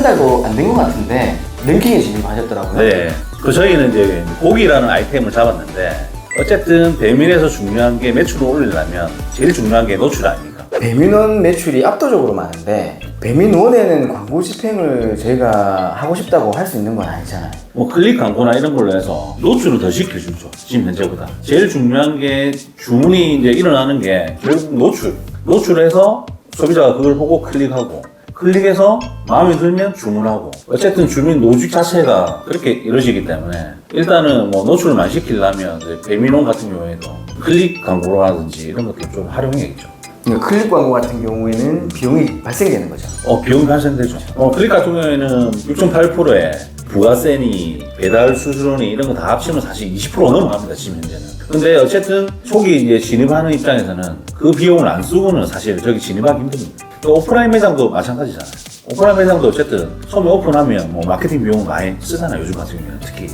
한 달도 안 된 것 같은데 랭킹에 진입하셨더라고요. 네. 그 저희는 이제 고기라는 아이템을 잡았는데 어쨌든 배민에서 중요한 게 매출을 올리려면 제일 중요한 게 노출 아닙니까? 배민원 매출이 압도적으로 많은데 배민원에는 광고 집행을 저희가 하고 싶다고 할 수 있는 건 아니잖아요. 뭐 클릭 광고나 이런 걸로 해서 노출을 더 시켜주죠. 지금 현재보다. 제일 중요한 게 주문이 이제 일어나는 게 결국 노출. 노출해서 소비자가 그걸 보고 클릭하고 클릭해서 마음에 들면 주문하고 어쨌든 주민 노직 자체가 그렇게 이루어지기 때문에 일단은 뭐 노출을 많이 시키려면 배민원 같은 경우에도 클릭 광고라든지 이런 것들 좀 활용해야겠죠. 그러니까 클릭 광고 같은 경우에는 비용이 발생되는 거죠. 어, 비용 발생되죠. 어, 클릭 같은 경우에는 6.8%에 부가세니, 배달 수수료니 이런 거 다 합치면 사실 20% 넘어갑니다, 지금 현재는. 근데 어쨌든 초기 이제 진입하는 입장에서는 그 비용을 안 쓰고는 사실 저기 진입하기 힘듭니다. 또 오프라인 매장도 마찬가지잖아요. 오프라인 매장도 어쨌든 처음에 오픈하면 뭐 마케팅 비용 많이 쓰잖아요, 요즘 같은 경우는 특히.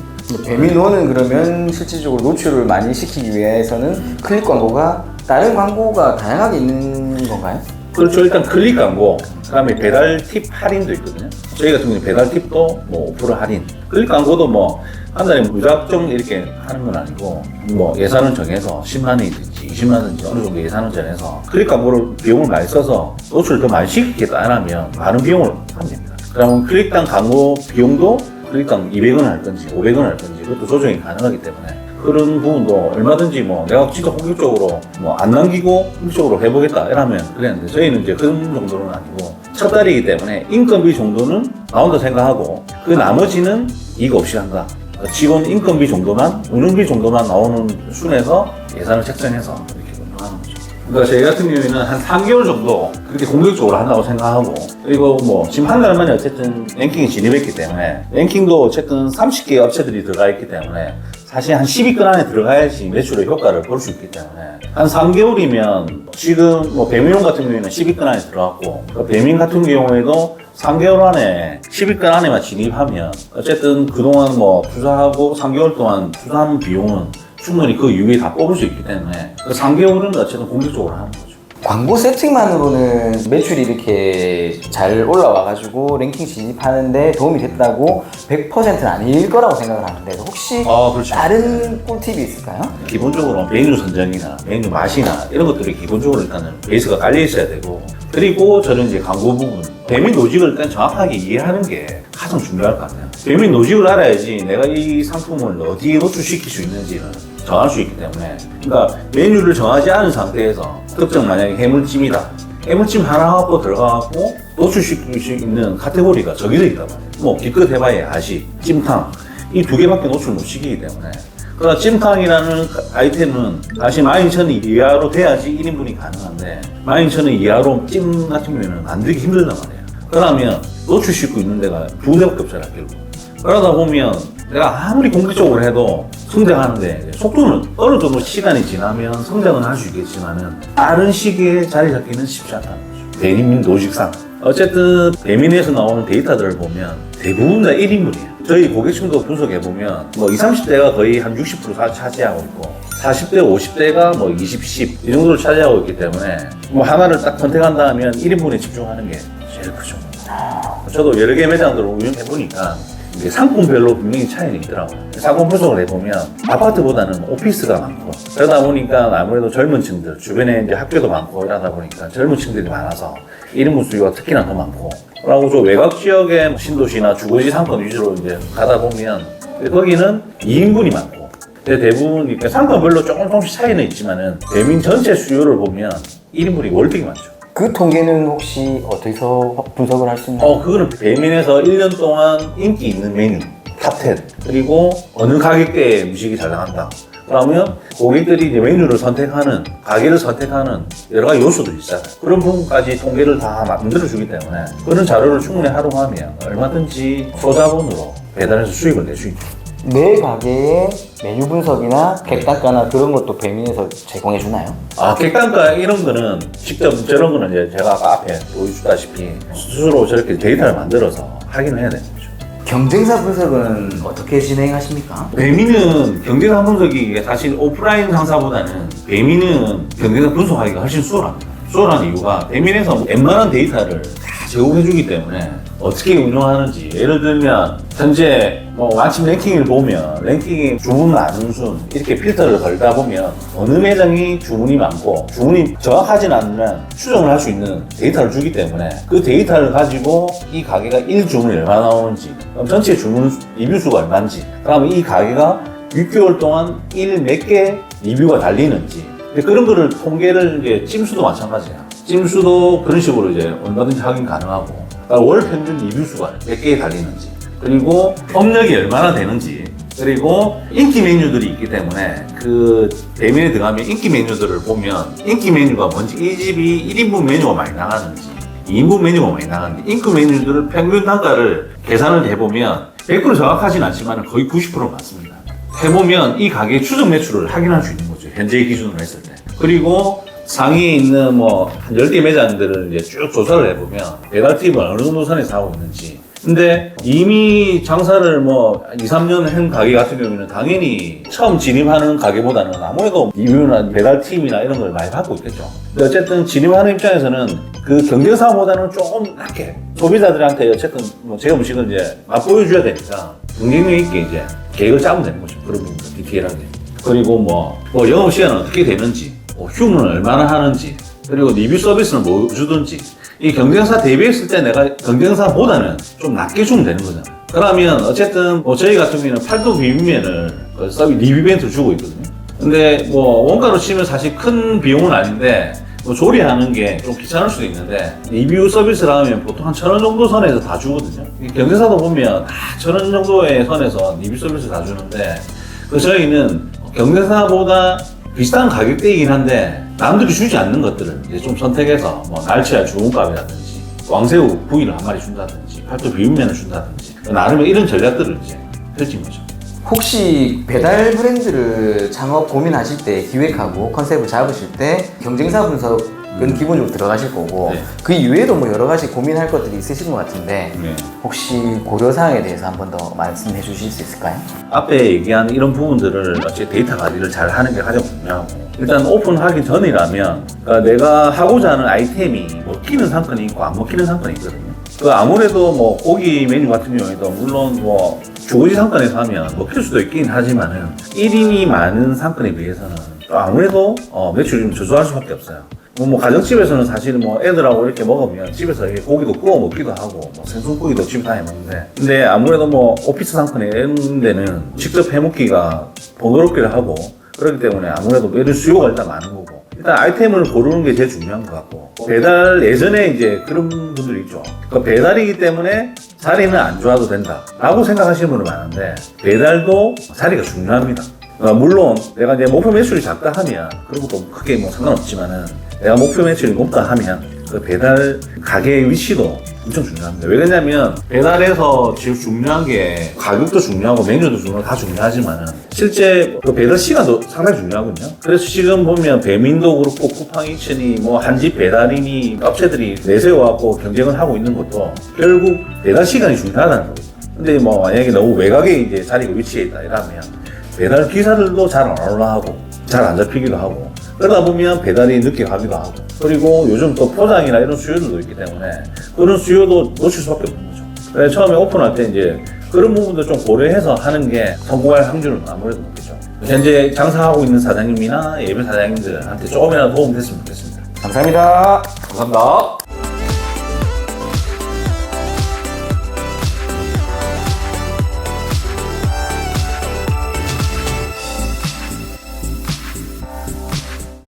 배민원은 그러면 실질적으로 노출을 많이 시키기 위해서는 클릭 광고가 다른 광고가 다양하게 있는 건가요? 그렇죠. 일단 클릭 광고, 그 다음에 배달 팁 할인도 있거든요. 저희 같은 경우는 배달 팁도 뭐 5% 할인. 클릭 광고도 뭐 한 달에 무작정 이렇게 하는 건 아니고 뭐 예산을 정해서 10만 원이든지 20만 원이든지 어느 정도 예산을 정해서 클릭 광고를 비용을 많이 써서 노출을 더 많이 시키겠다 하면 많은 비용을 됩니다. 그러면 클릭당 광고 비용도 클릭당 200원 할 건지 500원 할 건지 그것도 조정이 가능하기 때문에 그런 부분도 얼마든지 뭐 내가 진짜 본격적으로 뭐 안 남기고 본격적으로 해보겠다 이러면 그랬는데 저희는 이제 그런 정도는 아니고 첫 달이기 때문에 인건비 정도는 나온다 생각하고 그 나머지는 이익 없이 한다. 직원 인건비 정도만 운영비 정도만 나오는 순에서 예산을 책정해서 이렇게 운영하는 거죠. 그러니까 저희 같은 경우에는 한 3개월 정도 그렇게 공격적으로 한다고 생각하고 그리고 뭐 지금 한 달 만에 어쨌든 랭킹에 진입했기 때문에 랭킹도 어쨌든 30개의 업체들이 들어가 있기 때문에 사실 한 10위권 안에 들어가야지 매출의 효과를 볼 수 있기 때문에 한 3개월이면 지금 뭐 배민용 같은 경우에는 10위권 안에 들어갔고 그 배민 같은 경우에도 3개월 안에 10위권 안에만 진입하면 어쨌든 그동안 뭐 투자하고 3개월 동안 투자한 비용은 충분히 그 이후에 다 뽑을 수 있기 때문에 그 3개월은 어쨌든 공격적으로 하는 거죠. 광고 세팅만으로는 매출이 이렇게 잘 올라와가지고 랭킹 진입하는데 도움이 됐다고 100%는 아닐 거라고 생각을 하는데 혹시 아, 그렇죠. 다른 꿀팁이 있을까요? 기본적으로 메뉴 선정이나 메뉴 맛이나 이런 것들이 기본적으로 일단은 베이스가 깔려 있어야 되고 그리고 저는 이제 광고 부분 배민 노직을 일단 정확하게 이해하는 게 가장 중요할 것 같아요. 배민 노직을 알아야지 내가 이 상품을 어디에 노출시킬 수 있는지는 정할 수 있기 때문에 그러니까 메뉴를 정하지 않은 상태에서 특정 만약에 해물찜이다 해물찜 하나 갖고 들어가고 노출시킬 수 있는 카테고리가 정해져 있단 말이에요. 뭐 기껏 해봐야 야식, 찜탕 이 두 개밖에 노출 못 시키기 때문에 그러나 찜탕이라는 아이템은 다시 12,000원 이하로 돼야지 1인분이 가능한데 12,000원 이하로 찜 같은 경우에는 만들기 힘들단 말이에요. 그러면 노출 시키고 있는 데가 두 대밖에 없잖아 결국. 그러다 보면 내가 아무리 공격적으로 해도 성장하는데 속도는 어느 정도 시간이 지나면 성장은 할 수 있겠지만은 다른 시기에 자리 잡기는 쉽지 않다는 거죠. 대민 노직상. 어쨌든 배민에서 나오는 데이터들을 보면 대부분 다 1인분이에요. 저희 고객층도 분석해보면 뭐 20, 30대가 거의 한 60% 차지하고 있고 40대, 50대가 뭐 20, 10 이 정도를 차지하고 있기 때문에 뭐 하나를 딱 선택한다 하면 1인분에 집중하는 게 제일 크죠. 저도 여러 개 매장들을 운영해보니까 이게 상품별로 분명히 차이는 있더라고요. 상품 분석을 해보면 아파트보다는 오피스가 많고 그러다 보니까 아무래도 젊은 층들 주변에 이제 학교도 많고 이러다 보니까 젊은 층들이 많아서 1인분 수요가 특히나 더 많고 그리고 저 외곽 지역의 뭐 신도시나 주거지 상권 위주로 이제 가다 보면 거기는 2인분이 많고 대부분 상권별로 조금 조금씩 차이는 있지만은 대민 전체 수요를 보면 1인분이 월등히 많죠. 그 통계는 혹시 어디서 분석을 할 수 있나요? 어, 그거는 배민에서 1년 동안 인기 있는 메뉴, 탑10. 그리고 어느 가격대에 음식이 잘 나간다. 그러면 고객들이 이제 메뉴를 선택하는, 가게를 선택하는 여러 가지 요소들이 있잖아요. 그런 부분까지 통계를 다 만들어 주기 때문에 그런 자료를 충분히 활용하면 얼마든지 소자본으로 배달해서 수익을 낼 수 있죠. 내 가게의 메뉴 분석이나 객단가나 그런 것도 배민에서 제공해 주나요? 아, 객단가 이런 거는 직접 저런 거는 이제 제가 아까 앞에 보여주다시피 스스로 저렇게 데이터를 만들어서 확인을 해야 되는 거죠. 경쟁사 분석은 어떻게 진행하십니까? 배민은 경쟁사 분석이 사실 오프라인 상사보다는 배민은 경쟁사 분석하기가 훨씬 수월합니다. 수월한 이유가 대민에서 웬만한 데이터를 다 제공해주기 때문에 어떻게 운영하는지. 예를 들면 현재 뭐 아침 랭킹을 보면 랭킹이 주문 많은 순 이렇게 필터를 걸다 보면 어느 매장이 주문이 많고 주문이 정확하진 않으면 추정을 할 수 있는 데이터를 주기 때문에 그 데이터를 가지고 이 가게가 1주문이 얼마 나오는지 그럼 전체 주문 리뷰 수가 얼마인지 그러면 이 가게가 6개월 동안 1 몇 개 리뷰가 달리는지 그런 거를 통계를 이제 찜수도 마찬가지야. 찜수도 그런 식으로 이제 얼마든지 확인 가능하고 그러니까 월 평균 리뷰 수가 몇 개에 달리는지 그리고 업력이 얼마나 되는지 그리고 인기 메뉴들이 있기 때문에 그 대면에 들어가면 인기 메뉴들을 보면 인기 메뉴가 뭔지 이 집이 1인분 메뉴가 많이 나가는지 2인분 메뉴가 많이 나가는지 인기 메뉴들을 평균 단가를 계산을 해보면 100% 정확하진 않지만 거의 90% 맞습니다. 해보면 이 가게의 추정 매출을 확인할 수 있는 거죠. 현재 기준으로 했을 때. 그리고 상위에 있는 뭐, 한 10개 매장들을 이제 쭉 조사를 해보면 배달팁을 어느 정도 선에서 하고 있는지. 근데 이미 장사를 뭐 2, 3년 한 가게 같은 경우에는 당연히 처음 진입하는 가게보다는 아무래도 리뷰나 배달팀이나 이런 걸 많이 받고 있겠죠. 근데 어쨌든 진입하는 입장에서는 그 경쟁사보다는 조금 낮게 소비자들한테 어쨌든 뭐 제 음식을 이제 맛보여줘야 되니까 경쟁력 있게 이제 계획을 짜면 되는 거죠. 그런 부분들 디테일하게. 그리고 뭐, 뭐 영업 시간은 어떻게 되는지, 뭐 휴무는 얼마나 하는지, 그리고 리뷰 서비스는 뭐 주든지, 이 경쟁사 대비했을 때 내가 경쟁사보다는 좀 낮게 주면 되는 거잖아요. 그러면 어쨌든 뭐 저희 같은 경우에는 팔도 비빔면을 그 서비 리뷰 이벤트 주고 있거든요. 근데 뭐 원가로 치면 사실 큰 비용은 아닌데 뭐 조리하는 게 좀 귀찮을 수도 있는데 리뷰 서비스를 하면 보통 한 천 원 정도 선에서 다 주거든요. 이 경쟁사도 보면 천원 정도의 선에서 리뷰 서비스 다 주는데 그 저희는 경쟁사보다 비슷한 가격대이긴 한데 남들이 주지 않는 것들을 이제 좀 선택해서 뭐 날치알 주문값이라든지 왕새우 부위를 한 마리 준다든지 팔도 비빔면을 준다든지 나름의 이런 전략들을 이제 펼친 거죠. 혹시 배달 브랜드를 창업 고민하실 때 기획하고 컨셉을 잡으실 때 경쟁사 분석 은 기본적으로 들어가실 거고 네. 그 이외에도 뭐 여러 가지 고민할 것들이 있으신 것 같은데 네. 혹시 고려 사항에 대해서 한 번 더 말씀해 주실 수 있을까요? 앞에 얘기한 이런 부분들을 어째 데이터 관리를 잘 하는 게 가장 중요하고 일단 오픈하기 전이라면 그러니까 내가 하고자 하는 아이템이 먹히는 상권이 있고 안 먹히는 상권이 있거든요. 그 아무래도 뭐 고기 메뉴 같은 경우에도 물론 뭐 주거지 상권에서 하면 먹힐 수도 있긴 하지만은 1인이 많은 상권에 비해서는 또 아무래도 어, 매출이 좀 저조할 수밖에 없어요. 뭐, 뭐 가정집에서는 사실 뭐 애들하고 이렇게 먹으면 집에서 이렇게 고기도 구워 먹기도 하고 뭐 생선구이도 집에 다 해먹는데. 근데 아무래도 뭐 오피스 상권에 이런 데는 직접 해 먹기가 번거롭기도 하고 그렇기 때문에 아무래도 매일 수요가 일단 많은 거고. 일단 아이템을 고르는 게 제일 중요한 것 같고. 배달 예전에 이제 그런 분들이 있죠. 그 배달이기 때문에 자리는 안 좋아도 된다. 라고 생각하시는 분은 많은데 배달도 자리가 중요합니다 어, 물론 내가 이제 목표 매출이 작다 하면 그런 것도 크게 뭐 상관없지만은 내가 목표 매출이 높다 하면 그 배달 가게의 위치도 엄청 중요합니다. 왜 그러냐면 배달에서 제일 중요한 게 가격도 중요하고 메뉴도 중요하고 다 중요하지만은 실제 그 배달 시간도 상당히 중요하거든요. 그래서 지금 보면 배민도 그렇고 쿠팡이천이 뭐 한집 배달인이 업체들이 내세워갖고 경쟁을 하고 있는 것도 결국 배달 시간이 중요하다는 거거든요. 근데 뭐 만약에 너무 외곽에 이제 자리가 위치해 있다 이러면 배달 기사들도 잘 안 올라가고 잘 안 잡히기도 하고 그러다 보면 배달이 늦게 가기도 하고 그리고 요즘 또 포장이나 이런 수요들도 있기 때문에 그런 수요도 놓칠 수밖에 없는 거죠. 그래서 처음에 오픈할 때 이제 그런 부분도 좀 고려해서 하는 게 성공할 확률은 아무래도 높겠죠. 현재 장사하고 있는 사장님이나 예배 사장님들한테 조금이라도 도움 됐으면 좋겠습니다. 감사합니다. 감사합니다.